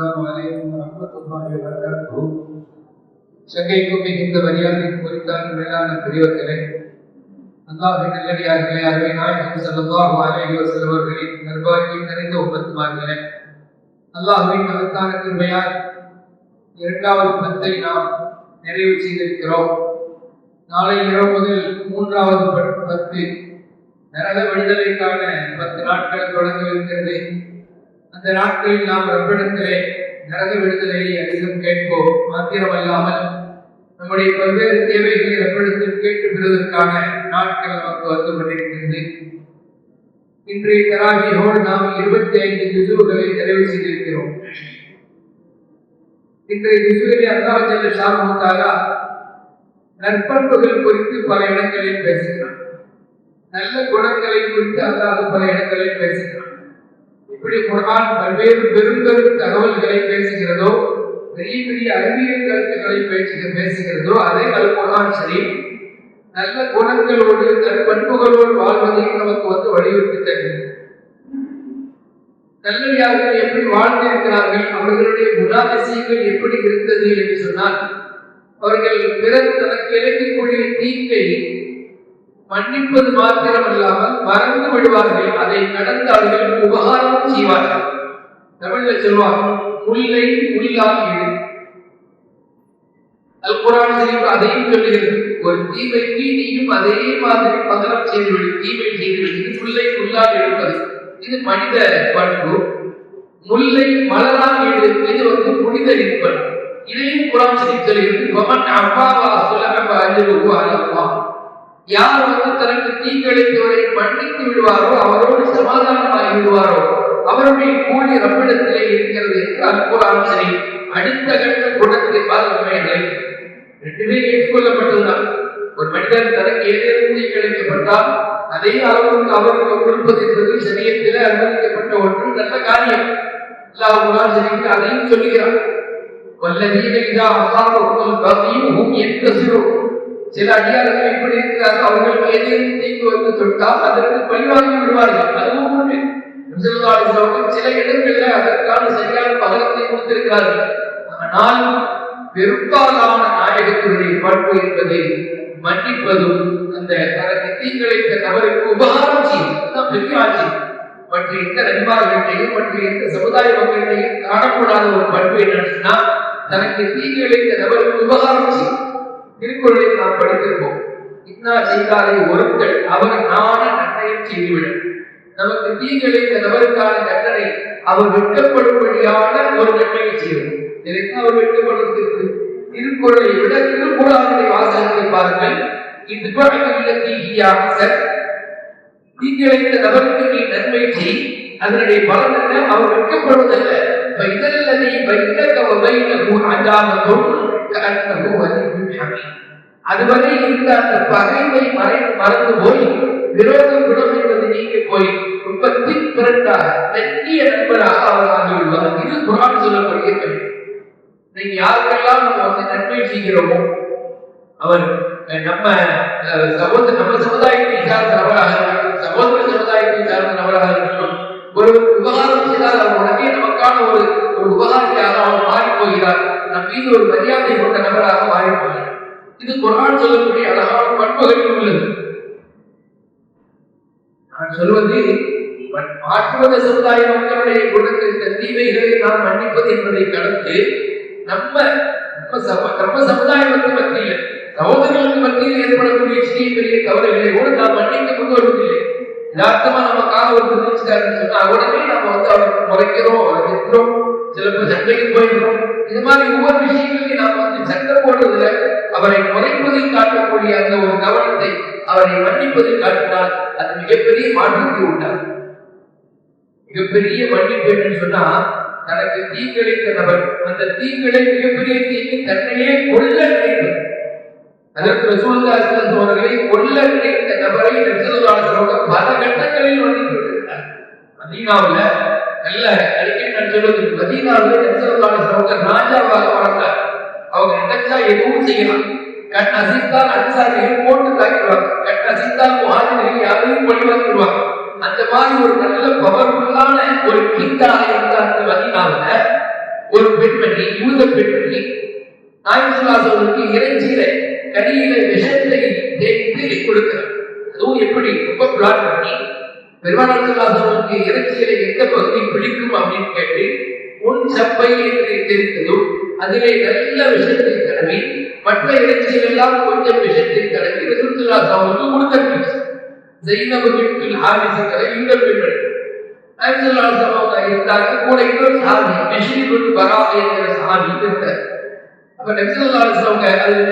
السلام عليكم ورحمة الله وبركاته சங்கைக்கும் மிகுந்த மரியாதை குறித்தான் மேலான பெரியவர்களே அல்லாஹின் நல்லடியார்களே அருமை நாயகம் ஸல்லல்லாஹு அலைஹி வஸல்லம் அவர்களின் நர்பாகியம் நிறைந்த உம்மத்துமார்களே அல்லாஹ்வின் மகத்தான கிருபையால் இரண்டாவது பத்தை நாம் நிறைவு செய்திருக்கிறோம் நாளை இரவு முதல் மூன்றாவது பத்- பத்து நரக விடுதலைக்கான பத்து நாட்கள் தொடங்கவிருக்கிறது அந்த நாட்களில் நாம் ரப்பிடத்திலே நரக விடுதலையை அதிகம் கேட்போம். மாத்திரமல்லாமல் நம்முடைய பல்வேறு தேவைகளை ரப்பிடத்தில் கேட்டு பெறுவதற்கான நாட்கள் நமக்கு வந்து கொண்டிருக்கிறது இன்றைய தராகியோடு நாம் இருபத்தி ஐந்து திசுவுகளை நிறைவு செய்திருக்கிறோம். இன்றைய திசுவிலே அல்லாஹல்ல ஜல்ல ஷாமுத்தாலா நற்பண்புகள் குறித்து பல இடங்களில் பேசுகிறான். நல்ல குணங்களை குறித்து அல்லாஹ் பல இடங்களில் பேசுகிறான். எப்படி குரான் பல்வேறு பெருங்கரு தகவல்களை பேசுகிறதோ பெரிய பெரிய அறிவியல் கருத்துக்களை பேசுக பேசுகிறதோ அதே அல் குரான் சரி நல்ல குணங்களோடு நற்பண்புகளோடு வாழ்வதையும் நமக்கு வந்து வலியுறுத்தி தருகிறது. நல்லவியார்கள் எப்படி வாழ்ந்திருக்கிறார்கள் அவர்களுடைய குணாதிசயங்கள் எப்படி இருந்தது என்று சொன்னால் அவர்கள் பிறர் தனக்கு இழைக்கக்கூடிய தீங்கை மன்னிப்பது மாத்திரமல்லாமல் மறந்து விடுவார்கள். அதை கடந்து அவர்கள் உபகாரம் செய்வார்கள். தமிழ்ல சொல்வாங்க முல்லை முள்ளாகிடு அல் குரான் ஷரீஃப் அதையும் சொல்லுகிறது ஒரு தீமைக்கு நீயும் அதே மாதிரி பகரம் செய்து தீமை செய்து இது முல்லை முள்ளாக எடுப்பது இது மனித பண்பு முல்லை மலராக எடுப்பது இது வந்து புனித இருப்பது இதையும் குரான் ஷரீஃப் சொல்லுகிறது வமன் அப்பாவா சுலக அறிவு அல்லவா யார் வந்து தனக்கு தீங்கிழைத்தவரை மன்னித்து விடுவாரோ அவரோடு சமாதானமாகி விடுவாரோ அவருடைய கூலி ரப்பிடத்திலே இருக்கிறது என்று அல்குரான் சரி அடுத்த கட்ட குணத்தை பாதுகாமைகளை ரெண்டுமே ஏற்றுக்கொள்ளப்பட்டதுதான் ஒரு மனிதர் தனக்கு ஏதேனும் தீங்கிழைக்கப்பட்டால் அதே அளவுக்கு அவருக்கு கொடுப்பது என்பது சரியத்தில் அனுமதிக்கப்பட்ட ஒன்று நல்ல காரியம். அல்லாஹ் சரிக்கு அதையும் சொல்லுகிறார் வல்லதீன இதா அல்லாஹ் பகியும் ஹும் சில அடியார்கள் இப்படி இருக்கிறார்கள். அவர்கள் ஏதேனும் தீங்கு வந்து தொட்டால் அதற்கு பழிவாங்கி விடுவார்கள். அதுவும் உண்மை சில இடங்களில் அதற்கான சரியான பகலத்தை கொடுத்திருக்கிறார்கள். ஆனால் பெரும்பாலான நாயகத்தினுடைய பண்பு என்பது மன்னிப்பதும் அந்த தனக்கு தீங்களை நபருக்கு உபகாரம் செய்யும். பெரிய ஆட்சி. மற்ற எந்த நண்பர்களிடையும் மற்ற எந்த சமுதாய மக்களிடையும் காணக்கூடாத ஒரு பண்பு என்னன்னு சொன்னா தனக்கு தீங்களை நபருக்கு உபகாரம் செய்யும். திருக்குறளில் நாம் படித்திருப்போம். இன்னா செய்தாரை ஒருத்தல் அவர் நாண நன்மையும் செய்துவிடும். நமக்கு தீங்களை இந்த நபருக்கான தண்டனை அவர் வெட்கப்படும்படியான ஒரு நன்மையை செய்யும். இதற்கு அவர் வெட்கப்படுத்திருக்கு திருக்குறளை விட திருக்குறளுடைய வாசகத்தை பாருங்கள். இது பழக்கமில்ல தீகியாக சார். தீங்கிழைத்த நபருக்கு நீ நன்மை செய். அதனுடைய பலன் என்ன? அவர் வெட்கப்படுவதல்ல. இதல்லதை வைத்தக வைனகு அஜாமத்தும் கஅன்னஹு வலியுன் அதுவரை இருந்த அந்த பகைமை மறை மறந்து போய் விரோதம் குணம் என்பது நீங்க போய் உற்பத்தி திப்பிரண்டாக நெட்டிய நண்பராக அவர் ஆகிவிடுவார் இது குரான் சொல்லக்கூடிய கல்வி நீங்க யாருக்கெல்லாம் நம்ம வந்து நன்மை செய்கிறோமோ அவர் நம்ம சகோதர நம்ம சமுதாயத்தை சார்ந்த நபராக சகோதர சமுதாயத்தை சார்ந்த நபராக இருக்கட்டும் ஒரு உபகாரம் செய்தால் அவர் உடனே நமக்கான ஒரு ஒரு உபகாரியாக அவர் மாறி போகிறார். நம் மீது ஒரு மரியாதை கொண்ட நபராக மாறிப்பார்கள் இது குரான் சொல்லக்கூடிய அழகான பண்புகளில் உள்ளது. நான் சொல்வது மாற்றுவத சமுதாய மக்களுடைய குணத்திற்கு தீமைகளை நாம் மன்னிப்பது என்பதை கடந்து நம்ம நம்ம நம்ம சமுதாயத்துக்கு மத்தியில் சகோதரர்களுக்கு மத்தியில் ஏற்படக்கூடிய சிறிய பெரிய கவலைகளை கூட நாம் மன்னிக்க கொண்டு வருவதில்லை. யதார்த்தமா நமக்காக ஒரு தெரிவிச்சுட்டாருன்னு சொன்னா உடனே நம்ம வந்து அவருக்கு முறைக்கிறோம் அவரை திட்டுறோம் சிலப்போ சண்டைக்கு போயிடுறோம். இது மாதிரி ஒவ்வொரு விஷயங்களையும் நாம் வந்து சட்டம் போடுவதில் அவரை முறைப்பதில் காட்டக்கூடிய அந்த ஒரு கவனத்தை அவரை மன்னிப்பதில் காட்டினால் அது மிகப்பெரிய மாற்றத்தை உண்டாகும் மிகப்பெரிய மன்னிப்பு என்று சொன்னா தனக்கு தீங்கிழைத்த நபர் அந்த தீங்களை மிகப்பெரிய தீங்கு தன்னையே கொல்ல நினைப்பது. அதற்கு ரசூலுல்லாஹி அவர்களை கொல்ல நினைத்த நபரை ரசூலுல்லாஹி பல கட்டங்களில் மன்னித்து விட்டிருக்கிறார் மதீனாவுல நல்ல அடிக்கடி நான் சொல்வது மதீனாவுல ரசூலுல்லாஹி சகோதரர் ராஜாவாக வளர்ந்தார் அவங்க நினைச்சா எதுவும் செய்யலாம். கண் அசைத்தால் அன்சாரிகள் போட்டு தாக்கிடுவாங்க கண் அசைத்தால் முகாஜிர்கள் யாரையும் பழிவாங்கிடுவாங்க அந்த மாதிரி ஒரு நல்ல பவர்ஃபுல்லான ஒரு கிங்காக இருந்தார் அந்த மதீனாவுல ஒரு பெண்மணி யூத பெண்மணி. நாயசுலாசவனுக்கு இறைச்சியில கடியில விஷத்தை தேய்த்து கொடுக்கிறார். அதுவும் எப்படி? ரொம்ப பிளான் பண்ணி பெருமானாசவனுக்கு இறைச்சியை எந்த பகுதி பிடிக்கும் அப்படின்னு கேட்டு உன் சப்பை என்று தெரிந்ததும் அதிலே நல்ல விஷத்தை தடவி மற்ற இறைச்சியில் எல்லாம் கொஞ்சம் விஷத்தை தடவி ரசூலுல்லாஹி கொடுத்த ஜெயினபு பின்துல் ஹாரிசுங்கிற இந்த பெண்மணி நாயசுல்லாசவங்க இருந்தாங்க கூட இன்னொரு சாமி மெஷினிபுல் பரா என்கிற சாமி இருந்தார் அப்ப நெக்ஸலாசவங்க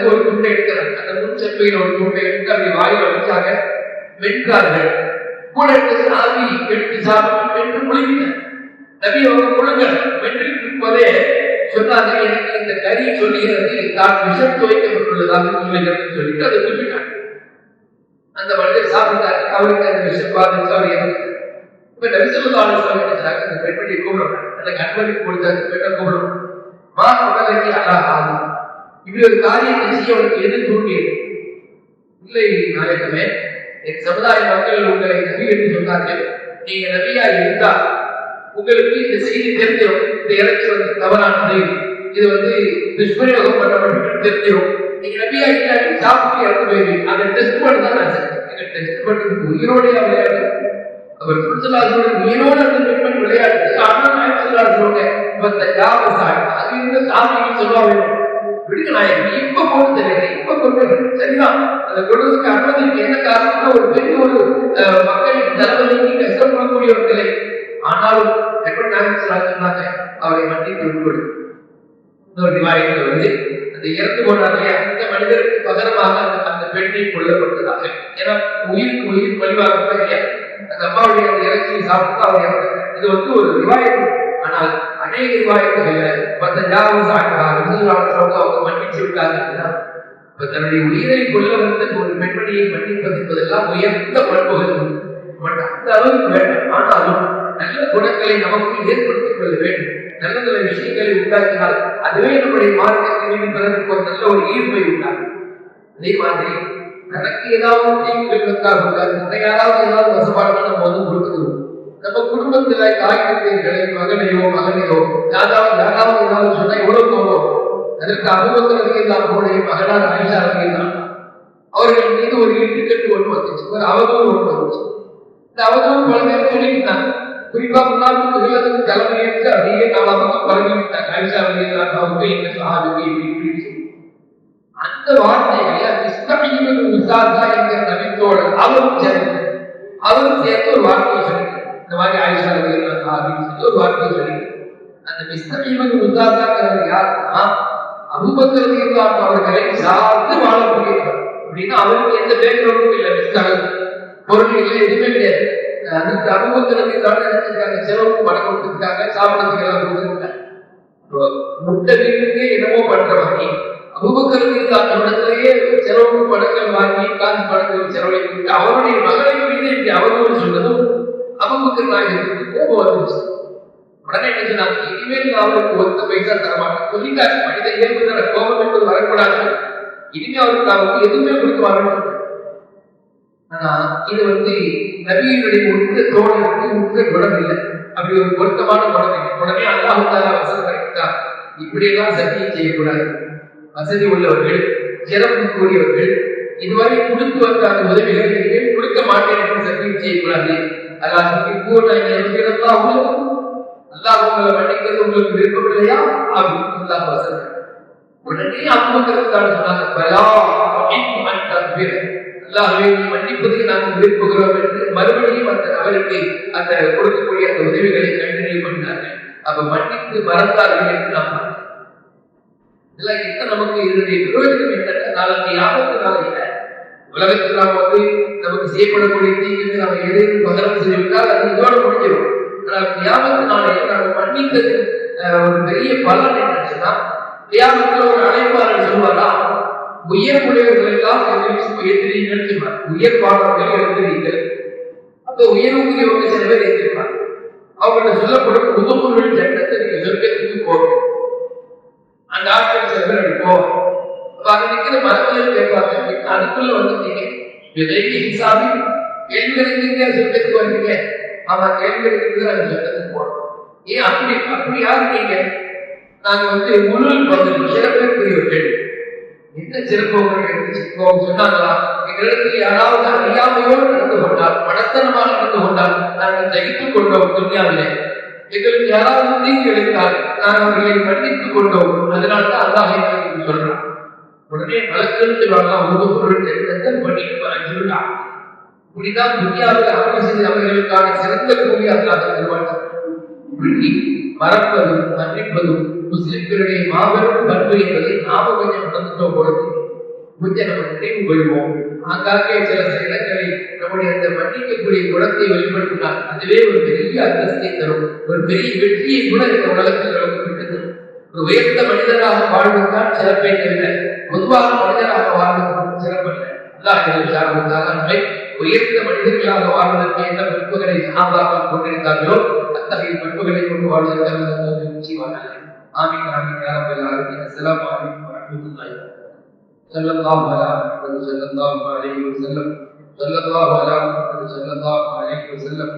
ஒரு துண்டை எடுக்கிறாங்க. அந்த முன் செப்பையில ஒரு துண்டை எடுத்து அப்படி வச்சாங்க. வென்றார்கள் கூட சாமி எடுத்து சாப்பிட்டு வென்று முழுங்கினார் நபி அவங்க முழுங்க வென்று இருப்பதே சொன்னாங்க எனக்கு இந்த கறி சொல்லுகிறது தான் விஷம் துவைக்கப்பட்டுள்ளதாக சொல்லுகிறது சொல்லிட்டு அதை துப்பிட்டாங்க அந்த மனிதர் சாப்பிட்டாரு. அவருக்கு அந்த விஷம் பாதிச்சு அவர் இறந்தார் இப்ப நபிசல்லாஹு அலைஹி அந்த பெண்மணியை கூப்பிடுறாங்க அந்த கண்மணிக்கு கொடுத்த அந்த பெண்ணை கூப்பிடுறாங்க மா அழகாது இப்படி ஒரு காரியத்தை செய்ய உனக்கு எது தூண்டியது இல்லை நாயகமே என் சமுதாய மக்கள் உங்களை நபி என்று சொன்னார்கள். நீங்க நபியா இருந்தா உங்களுக்கு இந்த செய்தி தெரிஞ்சிடும். இந்த இறைச்சி வந்து தவறானது. இது வந்து துஷ்பிரயோகம் பண்ணப்பட்டு தெரிஞ்சிடும். நீங்க நபியா இல்லாட்டி சாப்பிட்டு இறந்து போயிருவீங்க அந்த டெஸ்ட் பண்ண தான் நான் செஞ்சேன் டெஸ்ட் பண்ணி உயிரோடைய விளையாட்டு அவர் சுற்றுலாசோட உயிரோடு அந்த பெண்மணி விளையாட்டு ஆனா நாயகர்களோட இவத்த யாவசாய் அது இந்த சாமின்னு சொல்லுவாங்க. விடுங்க நாயகன் இப்ப போட்டு தெரியல இப்ப கொண்டு சரிதான் அதை கொண்டதுக்கு அனுமதிக்கு என்ன காரணம்னா ஒரு பெரிய ஒரு அஹ், மக்களின் தலைவலிக்கு கஷ்டப்படக்கூடியவர்களே. ஆனாலும் எப்படி நாயகன் சொன்னாங்க அவரை மன்னித்து விட்டுவிடு இன்னொரு ரிவாயத்தில் வந்து அந்த இறந்து போனாலே அந்த மனிதருக்கு பகரமாக அந்த பெண்ணை கொல்லப்பட்டதாக. ஏன்னா உயிருக்கு உயிர் பழிவாக அந்த அம்மாவுடைய இறைச்சியை சாப்பிட்டு அவர் இது வந்து ஒரு நிவாரணம் ஆனால் அநேக ரிவாயத்துகள்ல மற்ற ஜாவது அவங்க மன்னிச்சு விட்டாங்க தன்னுடைய உயிரை கொல்ல வந்து ஒரு பெண்மணியை மன்னிப்பது என்பதெல்லாம் உயர்ந்த பண்புகள் அந்த அளவுக்கு வேண்டும். ஆனாலும் நல்ல குணங்களை நமக்குள் ஏற்படுத்திக் கொள்ள வேண்டும். நல்ல நல்ல விஷயங்களை உண்டாக்கினால் அதுவே நம்முடைய மார்க்கத்தின் பிறருக்கு ஒரு நல்ல ஒரு ஈர்ப்பை உண்டாகும் அதே மாதிரி தனக்கு ஏதாவது தீங்குகள் வந்தால் தன்னை யாராவது ஏதாவது வசப்பாடுகள் நம்ம வந்து கொடுத்துருவோம் நம்ம குடும்பத்துல தாய் மகனையோ மகனையோ யாராவது யாராவது ஏதாவது சொன்னா எவ்வளவு கோபம்? அதற்கு அனுபவத்திற்கு எல்லாம் கூட மகனார் ஆயிஷாரதி தான் அவர்கள் மீது ஒரு இட்டுக்கட்டு ஒன்று வந்துச்சு ஒரு அவதூறு ஒன்று வந்துச்சு. இந்த அவதூறு பல பேர் சொல்லிட்டாங்க குறிப்பா முன்னாள் முதலதுக்கு தலைமையேற்று அப்படியே நாளாக பரவிவிட்டாங்க ஆயிஷாரதி அவங்க என்ன சாதிக்கு இப்படி அந்த வார்த்தைகளை அந்த இஸ்லாமியின் உசாதா என்கிற நபித்தோடு அவரும் சேர்ந்து அவரும் சேர்த்து ஒரு வார்த்தையை சொல்லி இந்த மாதிரி ஆயுஷா ரலியல்லாஹு அப்படின்னு சொல்லி ஒரு வார்த்தையை சொல்லி அந்த இஸ்லாமியின் உசாதாங்கிறவர் யாருன்னா அபூபக்கர் ரலியல்லாஹு அவர்களை சார்ந்து வாழக்கூடியவர் அப்படின்னா அவருக்கு எந்த பேக்ரவுண்டும் இல்லை மிஸ்கால் பொருள் இல்லை எதுவுமே கிடையாது. அதுக்கு அபூபக்கர் ரலியல்லாஹு நினைச்சிருக்காங்க செலவுக்கு பணம் கொடுத்துருக்காங்க சாப்பிடறதுக்கு எல்லாம் கொடுத்துருக்காங்க. முட்டை வீட்டுக்கு என்னமோ பண்ற மாதிரி அபுபக்கருக்கு தான் இடத்திலேயே செலவு பணங்கள் வாங்கி காசு பணங்கள் செலவழித்து அவருடைய மகளை மீது இப்படி அவதூறு சொன்னதும் அபுபக்கர் நாயகத்துக்கு கோபம் வந்துச்சு உடனே என்ன சொன்னாங்க இனிமேல் நான் அவருக்கு ஒத்த பைசா தர சொல்லிட்டாரு மனித கோபம் வரக்கூடாது இனிமே அவருக்கு எதுவுமே கொடுக்க ஆனா இது வந்து நபியினுடைய உற்ற தோழருக்கு உற்ற குணம் இல்லை அப்படி ஒரு பொருத்தமான குணம் இல்லை உடனே அல்லாஹ் தாலா வசனம் கிடைத்தார் இப்படியெல்லாம் சத்தியம் செய்யக்கூடாது வசதி உள்ளவர்கள் சிறப்புக்குரியவர்கள் இதுவரை கொடுத்து வந்த உதவிகளை கொடுக்க மாட்டேன் என்று சத்தியம் செய்யக்கூடாது அல்லாஹ் பூர்ண உள்ளது அல்லாஹ் உங்களை மன்னிக்கிறது உங்களுக்கு விருப்பம் இல்லையா அல்லாஹ் உடனே அம்மக்களுக்கான சொன்னாங்க பலா அன் மன்னிப்பதை நாங்கள் விரும்புகிறோம் என்று மறுபடியும் அந்த நபருக்கு அந்த கொடுக்கக்கூடிய அந்த உதவிகளை கண்டினியூ பண்ணாங்க அப்ப மன்னித்து மறந்தார்கள் என்று நாம் இதெல்லாம் என்ன நமக்கு இதனுடைய பிரயோஜனம் என்னன்னா நாளைக்கு ஆபத்து உலகத்தில் நாம் வந்து நமக்கு செய்யப்படக்கூடிய தீங்குக்கு நாம் எதையும் பகரம் செய்துவிட்டால் அது இதோடு முடிஞ்சிடும். ஆனால் தியாகத்து நாளையில நாம் மன்னித்தது ஒரு பெரிய பலன் என்னச்சுன்னா தியாகத்துல ஒரு அழைப்பாளர் சொல்வாரா? உயர் உடையவர்கள் எல்லாம் எதிரிகள் சொல்வார் உயர் பாடல்கள் எழுதுறீர்கள் அந்த உயர்வுக்குரியவங்க சில பேர் எழுந்திருப்பார் அவங்கள்ட்ட சொல்லப்படும் உதவுகள் சட்டத்தை நீங்க சொர்க்கத்துக்கு போகும் அந்த ஆட்கள் சில பேர் அப்படி போவாங்க. அப்ப அங்க நிக்கிற கேட்பாங்க. அதுக்குள்ள வந்துட்டீங்க கேள்வி எடுக்கிறீங்க சொர்க்கத்துக்கு வருவீங்க ஆமா கேள்வி எடுக்கிறது ஏன் அப்படி அப்படி யாரு நாங்க? வந்து உணல் பகுதி சிறப்பிற்குரியவர்கள். என்ன சொன்னாங்களா? எங்களிடத்தில் யாராவது அறியாமையோடு நடந்து கொண்டால் மடத்தனமாக நடந்து கொண்டால் நாங்கள் தகித்துக் கொண்டோம் துணியாவிலே எங்களுக்கு யாராவது தீங்கு எடுத்தால் நான் அவர்களை மன்னித்துக் கொண்டோம். அதனால தான் அல்லாஹ் எங்களுக்கு சொல்றான். உடனே வழக்கெழுத்து வாங்கலாம் ஒரு பொருள் தெரிந்த பண்ணிட்டு அஞ்சுள்ளா இப்படிதான் துணியாவில் அமல் அவர்களுக்கான சிறந்த கூலி மறப்பதும் மன்னிப்பதும் முஸ்லிம்களுடைய மாபெரும் பண்பு என்பதை நாம கொஞ்சம் உணர்ந்துட்டோம் பொழுது கொஞ்சம் நம்ம நினைவு கொள்வோம். ஆங்காங்கே சில சில நம்முடைய அந்த மன்னிக்கக்கூடிய குணத்தை வெளிப்படுத்தினால் அதுவே ஒரு பெரிய அந்தஸ்தை தரும். ஒரு பெரிய வெற்றியை கூட இந்த உலகத்தில் ஒரு உயர்ந்த மனிதராக வாழ்வதுதான் சிறப்பை தவிர பொதுவாக மனிதராக வாழ்வது சிறப்பல்ல அல்லாஹ் நம்மை உயர்ந்த மனிதர்களாக வாழ்வதற்கு என்ன பண்புகளை சகாபாக்கள் கொண்டிருந்தார்களோ அத்தகைய பண்புகளை கொண்டு வாழ்வதற்கு நிச்சயமாக ஆமீன் ஆமீன் யா ரப்பல் ஆலமீன் அஸ்ஸலாமு அலைக்கும் வரஹ்மத்துல்லாஹி صلى الله على محمد صلى الله عليه وسلم صلى الله على محمد صلى الله عليه وسلم